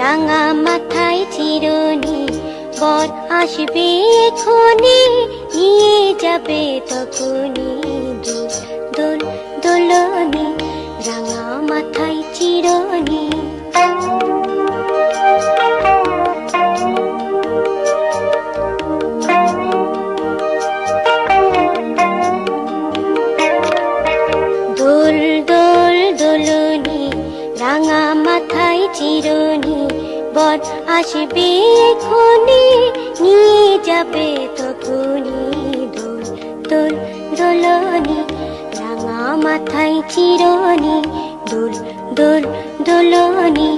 রাঙা মাথায় চিরনি বর আসবে এখনি নিয়ে যাবে তখনই দোল দোল, দোলনি রাঙা মাথায় চিরনি। দোল দোল, দোলনি রাঙা মাথায় চিরনি বর আসবে এখনি, নিয়ে যাবে তখনই দোল দোল দোলনি, রাঙা মাথায় চিরনি দোল দোল দোলনি